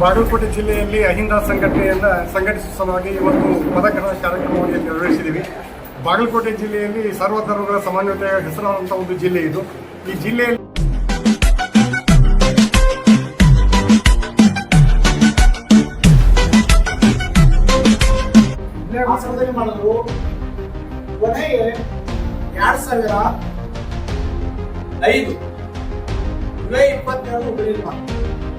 ಬಾಗಲಕೋಟೆ ಜಿಲ್ಲೆಯಲ್ಲಿ ಅಹಿಂದ ಸಂಘಟನೆಯನ್ನು ಸಂಘಟಿಸುವ ಸಲುವಾಗಿ ಇವತ್ತು ಪದಗ್ರಹಣ ಕಾರ್ಯಕ್ರಮವನ್ನು ನೆರವೇರಿಸಿದ್ದೀವಿ ಬಾಗಲಕೋಟೆ ಜಿಲ್ಲೆಯಲ್ಲಿ ಸರ್ವಧರ್ಮಗಳ ಸಮನ್ವಯತೆಯ ಹೆಸರಾದಂಥ ಒಂದು ಜಿಲ್ಲೆ ಇದು. ಈ ಜಿಲ್ಲೆಯಲ್ಲಿ ಎರಡ್ ಸಾವಿರ ಐದು. ಜುಲೈ ಇಪ್ಪತ್ತೆರಡು ಉಳಿಲ್ಲ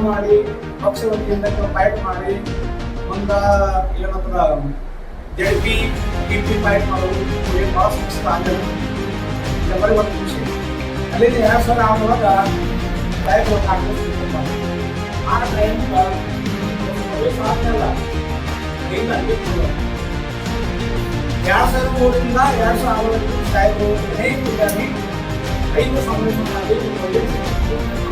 ಮಾಡಿ ಪಕ್ಷ ವತಿಯಿಂದ ಫೈಟ್ ಮಾಡಿ ಮುಂದ ಏನಂದ್ರ ಜಡ್ಪಿ ಪಿ ಫೈಟ್ ಮಾಡೋದು ಭಾಳ ಸುಕ್ಷಿತ ಆಗಲ್ಲ. ಎಲ್ಲರಿಗೂ ಒಂದು ಖುಷಿ ಅಲ್ಲಿಂದ ಎರಡು ಸಾವಿರ ಆಗುವಾಗ ಫೈಟ್ ಹಾಕ್ಬೇಕು ಆ ಟೈಮ್ ಸಾಧ್ಯ ಹಿಂಗ ಅನ್ಬೇಕು ಎರಡು ಸಾವಿರ ಮೂರರಿಂದ ಎರಡು ಸಾವಿರ ಅನೇಕ ವಿದ್ಯಾರ್ಥಿ ಐದು ಸಂರಕ್ಷಣೆ ಸಾಹೇಬರು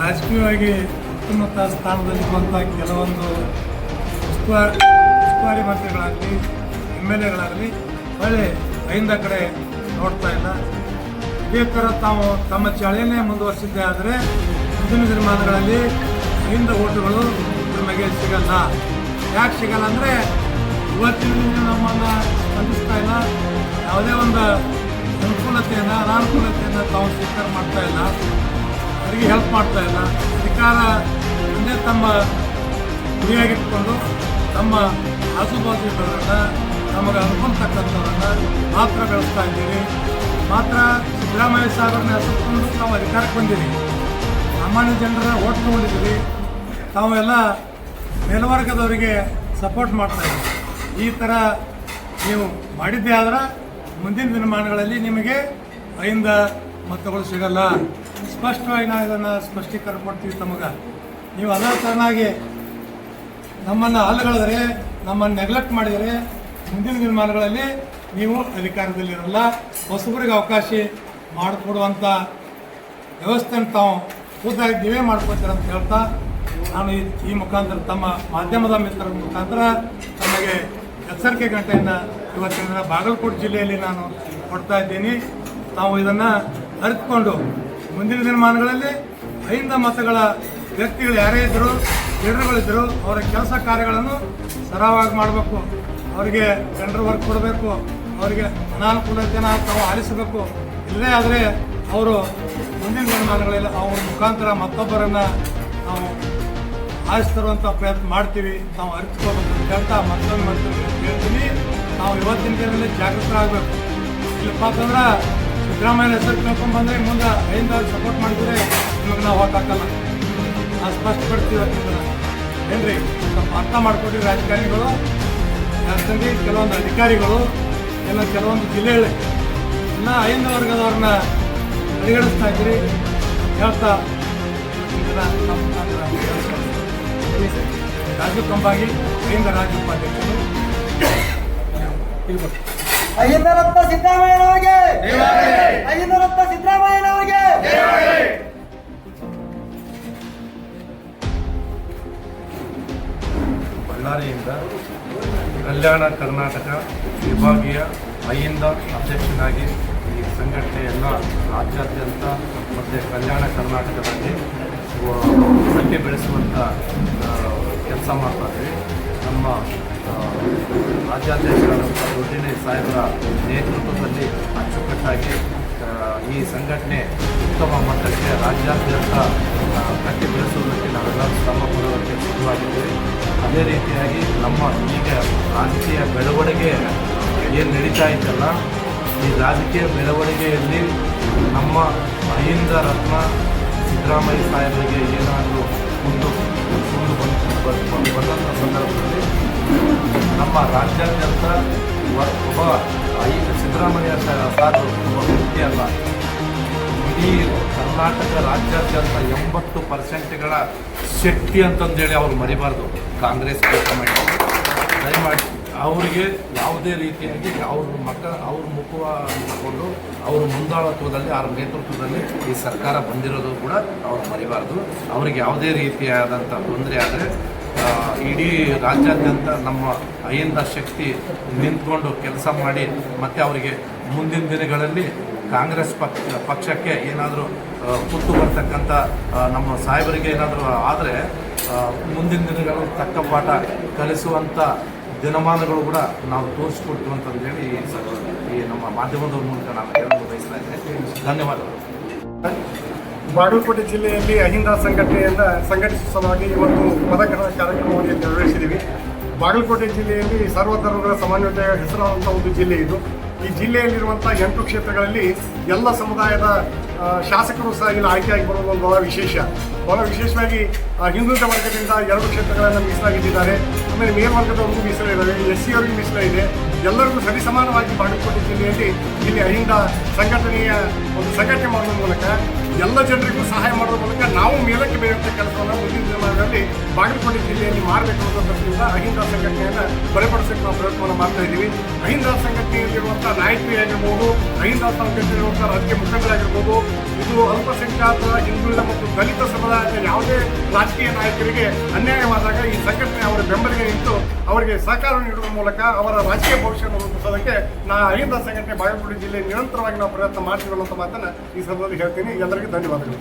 ರಾಜಕೀಯವಾಗಿ ಉತ್ತಮತ ಸ್ಥಾನದಲ್ಲಿರುವಂಥ ಕೆಲವೊಂದು ಉಸ್ತುವಾರಿ ಉಸ್ತುವಾರಿ ಮಂತ್ರಿಗಳಾಗಲಿ ಎಂ ಎಲ್ ಎಗಳಾಗಲಿ ಒಳ್ಳೆ ಅಹಿಂದ ಕಡೆ ನೋಡ್ತಾ ಇಲ್ಲ. ಇದೇ ತಾವು ತಮ್ಮ ಚಳೆಯನ್ನೇ ಮುಂದುವರಿಸಿದ್ದೇ ಆದರೆ ಮುಂದಿನ ದಿನಮಾನಗಳಲ್ಲಿ ಅಹಿಂದ ಓಟುಗಳು ನಮಗೆ ಸಿಗಲ್ಲ. ಯಾಕೆ ಸಿಗಲ್ಲ ಅಂದರೆ ಇವತ್ತಿನ ದಿನ ನಮ್ಮನ್ನು ಸ್ಪಂದಿಸ್ತಾ ಇಲ್ಲ. ಯಾವುದೇ ಒಂದು ಅನುಕೂಲತೆಯನ್ನು, ಅನಾನುಕೂಲತೆಯನ್ನು ತಾವು ಸ್ವೀಕಾರ ಮಾಡ್ತಾ ಇಲ್ಲ. ಅವರಿಗೆ ಹೆಲ್ಪ್ ಮಾಡ್ತಾ ಇಲ್ಲ. ಅಧಿಕಾರ ಅಂದರೆ ತಮ್ಮ ಗುರಿಯಾಗಿಟ್ಕೊಂಡು ತಮ್ಮ ಆಜುಬಾಜು ಇರೋರನ್ನ ನಮಗೆ ಅನುಕೂಲ ಮಾತ್ರ ಬೆಳೆಸ್ತಾ ಇದ್ದೀವಿ ಮಾತ್ರ ಸಿದ್ದರಾಮಯ್ಯ ಸಾಗರನ್ನ ಹೆಸರುಕೊಂಡು ನಾವು ಅಧಿಕಾರಕ್ಕೆ ಬಂದಿರಿ. ಸಾಮಾನ್ಯ ಜನರ ಓಟ್ ತಗೊಂಡಿದ್ದೀವಿ ತಾವು ಎಲ್ಲ ಮೇಲ್ವರ್ಗದವರಿಗೆ ಸಪೋರ್ಟ್ ಮಾಡ್ತಾ ಇದ್ದೀವಿ ಈ ಥರ ನೀವು ಮಾಡಿದ್ದೇ ಆದ್ರೆ ಮುಂದಿನ ದಿನಮಾನಗಳಲ್ಲಿ ನಿಮಗೆ ಐಂದ ಮತಗಳು ಸಿಗಲ್ಲ. ಸ್ಪಷ್ಟವಾಗಿ ನಾವು ಇದನ್ನು ಸ್ಪಷ್ಟೀಕರಣ ಕೊಡ್ತೀವಿ ತಮಗೆ. ನೀವು ಅದೇ ತರನಾಗಿ ನಮ್ಮನ್ನು ಅಲ್ಲಗಳಿದ್ರೆ ನಮ್ಮನ್ನು ನೆಗ್ಲೆಕ್ಟ್ ಮಾಡಿದರೆ ಮುಂದಿನ ದಿನಮಾನಗಳಲ್ಲಿ ನೀವು ಅಧಿಕಾರದಲ್ಲಿರಲ್ಲ. ಹೊಸಬರಿಗೆ ಅವಕಾಶ ಮಾಡಿಕೊಡುವಂಥ ವ್ಯವಸ್ಥೆಯನ್ನು ತಾವು ಕೂತಾಗಿ ನೀವೇ ಮಾಡ್ಕೊತೀರ ಅಂತ ಹೇಳ್ತಾ, ನಾನು ಈ ಮುಖಾಂತರ ತಮ್ಮ ಮಾಧ್ಯಮದ ಮಿತ್ರರ ಮುಖಾಂತರ ತಮಗೆ ಎಚ್ಚರಿಕೆ ಗಂಟೆಯನ್ನು ಇವತ್ತಿನ ಬಾಗಲಕೋಟೆ ಜಿಲ್ಲೆಯಲ್ಲಿ ನಾನು ಕೊಡ್ತಾ ಇದ್ದೀನಿ. ತಾವು ಇದನ್ನು ಅರಿತುಕೊಂಡು ಮುಂದಿನ ದಿನಮಾನಗಳಲ್ಲಿ ಹೈಂದ ಮತಗಳ ವ್ಯಕ್ತಿಗಳು ಯಾರೇ ಇದ್ದರೂ ಲೀಡರ್ಗಳಿದ್ದರು ಅವರ ಕೆಲಸ ಕಾರ್ಯಗಳನ್ನು ಸರಾಗವಾಗಿ ಮಾಡಬೇಕು. ಅವರಿಗೆ ಟೆಂಡರ್ ವರ್ಕ್ ಕೊಡಬೇಕು. ಅವರಿಗೆ ಅನಾನುಕೂಲತೆಯನ್ನು ತಾವು ಆಲಿಸಬೇಕು. ಇಲ್ಲದೇ ಆದರೆ ಅವರು ಮುಂದಿನ ದಿನಮಾನಗಳಲ್ಲಿ ಅವರ ಮುಖಾಂತರ ಮತ್ತೊಬ್ಬರನ್ನು ನಾವು ಆರಿಸ್ತರುವಂಥ ಪ್ರಯತ್ನ ಮಾಡ್ತೀವಿ. ನಾವು ಅರಿತುಕೋಬೇಕು ಅಂತ ಮತ್ತೊಂದು ಮತ್ತೊಂದು ಹೇಳ್ತೀನಿ. ನಾವು ಇವತ್ತಿನ ದಿನದಲ್ಲಿ ಜಾಗೃತರಾಗಬೇಕು. ಇಲ್ಲಪ್ಪ ಅಂತಂದ್ರೆ ಸಿದ್ದರಾಮಯ್ಯ ಹೆಸರು ಕೇಳ್ಕೊಂಡ್ಬಂದ್ರೆ ಮುಂದೆ ಐಯಿಂದ ಸಪೋರ್ಟ್ ಮಾಡಿದರೆ ನಿಮಗೆ ನಾವು ಓಟ್ ಹಾಕಲ್ಲ. ನಾವು ಸ್ಪಷ್ಟಪಡ್ತೀವಿ ದಿನ ಏನ್ರಿ, ಸ್ವಲ್ಪ ಅರ್ಥ ಮಾಡ್ಕೊಡಿ ರಾಜಕಾರಣಿಗಳು ಯಾಕಂದ್ರೆ ಕೆಲವೊಂದು ಅಧಿಕಾರಿಗಳು ಎಲ್ಲ ಕೆಲವೊಂದು ಜಿಲ್ಲೆಗಳು ಇನ್ನು ಐಂದ ವರ್ಗದವ್ರನ್ನ ಪರಿಗಣಿಸ್ತಾ ಇದ್ರಿ ಹೇಳ್ತಾ ರಾಜು ಕಂಬಾಗಿ ಐಂದ ರಾಜ್ಯ ಉಪಾಧ್ಯಕ್ಷರು. ಇಲ್ಲಿ ಸಿದ್ದರಾಮಯ್ಯನವರಿಗೆ. ಬಳ್ಳಾರಿಯಿಂದ ಕಲ್ಯಾಣ ಕರ್ನಾಟಕ ವಿಭಾಗೀಯ ಅಹಿಂದ ಅಧ್ಯಕ್ಷನಾಗಿ ಈ ಸಂಘಟನೆ ಎಲ್ಲ ರಾಜ್ಯಾದ್ಯಂತ ಮತ್ತು ಕಲ್ಯಾಣ ಕರ್ನಾಟಕದಲ್ಲಿ ಸಂಖ್ಯೆ ಬೆಳೆಸುವಂಥ ಕೆಲಸ ಮಾಡ್ತಾ ಇದ್ದೀವಿ. ನಮ್ಮ ರಾಜ್ಯಾಧ್ಯಕ್ಷರಾದಂಥ ದೊಡ್ಡಿನಿ ಸಾಹೇಬರ ನೇತೃತ್ವದಲ್ಲಿ ಅಚ್ಚುಕಟ್ಟಾಗಿ ಈ ಸಂಘಟನೆ ಉತ್ತಮ ಮಟ್ಟಕ್ಕೆ ರಾಜ್ಯಾದ್ಯಂತ ಕಟ್ಟಿ ಬೆಳೆಸುವುದಕ್ಕೆ ನಾವೆಲ್ಲರೂ ಶ್ರಮ ಪಡುವುದಕ್ಕೆ ಸಿದ್ಧವಾಗಿದ್ದೇವೆ. ಅದೇ ರೀತಿಯಾಗಿ ನಮ್ಮ ಈಗ ರಾಜಕೀಯ ಬೆಳವಣಿಗೆ ಏನು ನಡೀತಾ ಇತ್ತಲ್ಲ ಈ ರಾಜಕೀಯ ಬೆಳವಣಿಗೆಯಲ್ಲಿ ನಮ್ಮ ಮಹಿಂದ ರತ್ನ ಸಿದ್ದರಾಮಯ್ಯ ಸಾಹೇಬರಿಗೆ ಏನಾದರೂ ಮುಂದೆ ಮುಂದೆ ಬಂದು ಬಂದಂಥ ಸಂದರ್ಭದಲ್ಲಿ ನಮ್ಮ ರಾಜ್ಯಾದ್ಯಂತ ಒಬ್ಬ ಐದು ಸಿದ್ದರಾಮಯ್ಯ ಸಾರು ಒಬ್ಬ ವ್ಯಕ್ತಿ ಅಲ್ಲ. ಇಡೀ ಕರ್ನಾಟಕ ರಾಜ್ಯಾದ್ಯಂತ ಎಂಬತ್ತು ಪರ್ಸೆಂಟ್ಗಳ ಶಕ್ತಿ ಅಂತಂದೇಳಿ ಅವ್ರು ಮರಿಬಾರ್ದು. ಕಾಂಗ್ರೆಸ್ ಮಾಡಿ ದಯಮಾಡಿ ಅವರಿಗೆ ಯಾವುದೇ ರೀತಿಯಾಗಿ ಅವ್ರ ಮಕ್ಕ ಅವ್ರ ಮುಖ ಮಾಡಿಕೊಂಡು ಅವ್ರ ಮುಂದಾಳತ್ವದಲ್ಲಿ, ಅವ್ರ ನೇತೃತ್ವದಲ್ಲಿ ಈ ಸರ್ಕಾರ ಬಂದಿರೋದು ಕೂಡ ಅವ್ರು ಮರಿಬಾರ್ದು. ಅವ್ರಿಗೆ ಯಾವುದೇ ರೀತಿಯಾದಂಥ ತೊಂದರೆ ಆದರೆ ಇಡೀ ರಾಜ್ಯಾದ್ಯಂತ ನಮ್ಮ ಅಹಿಂದ ಶಕ್ತಿ ನಿಂತ್ಕೊಂಡು ಕೆಲಸ ಮಾಡಿ ಮತ್ತು ಅವರಿಗೆ ಮುಂದಿನ ದಿನಗಳಲ್ಲಿ ಕಾಂಗ್ರೆಸ್ ಪಕ್ಷ ಪಕ್ಷಕ್ಕೆ ಏನಾದರೂ ಕುತ್ತು ಬರ್ತಕ್ಕಂಥ ನಮ್ಮ ಸಾಹೇಬರಿಗೆ ಏನಾದರೂ ಆದರೆ ಮುಂದಿನ ದಿನಗಳಲ್ಲಿ ತಕ್ಕ ಪಾಠ ಕಲಿಸುವಂಥ ದಿನಮಾನಗಳು ಕೂಡ ನಾವು ತೋರಿಸ್ಕೊಡ್ತೀವಿ ಅಂತಂದೇಳಿ ಈ ನಮ್ಮ ಮಾಧ್ಯಮದ ಮೂಲಕ ನಾನು ಹೇಳಲು ಬಯಸ್ತಾ ಇದ್ದೇನೆ. ಧನ್ಯವಾದಗಳು. ಬಾಗಲಕೋಟೆ ಜಿಲ್ಲೆಯಲ್ಲಿ ಅಹಿಂದ ಸಂಘಟನೆಯಿಂದ ಸಂಘಟಿಸುವ ಸಲುವಾಗಿ ಇವತ್ತು ಮತಗ್ರಹಣ ಕಾರ್ಯಕ್ರಮವನ್ನು ನೆರವೇರಿಸಿದ್ದೀವಿ ಬಾಗಲಕೋಟೆ ಜಿಲ್ಲೆಯಲ್ಲಿ ಸರ್ವಧರ್ಮಗಳ ಸಮನ್ವಯತೆಯ ಹೆಸರಾದಂಥ ಒಂದು ಜಿಲ್ಲೆ ಇದು. ಈ ಜಿಲ್ಲೆಯಲ್ಲಿರುವಂಥ ಎಂಟು ಕ್ಷೇತ್ರಗಳಲ್ಲಿ ಎಲ್ಲ ಸಮುದಾಯದ ಶಾಸಕರು ಸಹ ಇಲ್ಲಿ ಆಯ್ಕೆಯಾಗಿ ಬರೋದು ಒಂದು ಬಹಳ ವಿಶೇಷ. ಬಹಳ ವಿಶೇಷವಾಗಿ ಹಿಂದುಳಿದ ವರ್ಗದಿಂದ ಎರಡು ಕ್ಷೇತ್ರಗಳನ್ನು ಮೀಸಲಾಗಿದ್ದಾರೆ ಆಮೇಲೆ ಮೇಲ್ವರ್ಗದವರಿಗೂ ಮೀಸಲಿದ್ದಾರೆ ಎಸ್ ಸಿ ಅವರಿಗೂ ಇದೆ ಎಲ್ಲರಿಗೂ ಸರಿಸಮಾನವಾಗಿ ಬಾಗಲಕೋಟೆ ಜಿಲ್ಲೆಯಲ್ಲಿ ಇಲ್ಲಿ ಅಹಿಂದ ಸಂಘಟನೆಯ ಒಂದು ಸಂಘಟನೆ ಮಾಡುವ ಮೂಲಕ ಎಲ್ಲ ಜನರಿಗೂ ಸಹಾಯ ಮಾಡೋದ್ರ ಮೂಲಕ ನಾವು ಮೇಲಕ್ಕೆ ಬೇರೆ ಕೆಲಸವನ್ನು ಮುಂದಿನ ದಿನಗಳಲ್ಲಿ ಬಾಗಲಕೋಟೆ ಜಿಲ್ಲೆಯಲ್ಲಿ ಮಾಡಬೇಕು ಅನ್ನೋ ದೃಷ್ಟಿಯಿಂದ ಅಹಿಂದ ಸಂಘಟನೆಯನ್ನು ಬಲಪಡಿಸಬೇಕು ನಾವು ಪ್ರಯತ್ನವನ್ನು ಮಾಡ್ತಾ ಇದ್ದೀವಿ. ಅಹಿಂದ ಸಂಘಟನೆಯಲ್ಲಿರುವಂಥ ನಾಯಕರು ಆಗಿರ್ಬೋದು ಅಹಿಂದ ಸಂಘಟನೆಯಲ್ಲಿರುವಂಥ ರಾಜಕೀಯ ಮುಖಂಡರಾಗಿರ್ಬೋದು ಇದು ಅಲ್ಪಸಂಖ್ಯಾತ ಹಿಂದುಳಿದ ಮತ್ತು ದಲಿತ ಸಮುದಾಯದ ಯಾವುದೇ ರಾಜಕೀಯ ನಾಯಕರಿಗೆ ಅನ್ಯಾಯವಾದಾಗ ಈ ಸಂಘಟನೆ ಅವರ ಬೆಂಬಲಿಗೆ ನಿಂತು ಅವರಿಗೆ ಸಹಕಾರ ನೀಡುವ ಮೂಲಕ ಅವರ ರಾಜಕೀಯ ಭವಿಷ್ಯವನ್ನು ರೂಪಿಸೋದಕ್ಕೆ ನಾ ಅಹಿಂದ ಸಂಘಟನೆ ಬಾಗಲಕೋಟೆ ಜಿಲ್ಲೆ ನಿರಂತರವಾಗಿ ನಾವು ಪ್ರಯತ್ನ ಮಾಡ್ತೀವಿ ಅನ್ನೋ ಮಾತನ್ನು ಈ ಸಂದರ್ಭದಲ್ಲಿ ಹೇಳ್ತೀನಿ. ಎಲ್ಲರಿಗೂ ಧನ್ಯವಾದಗಳು.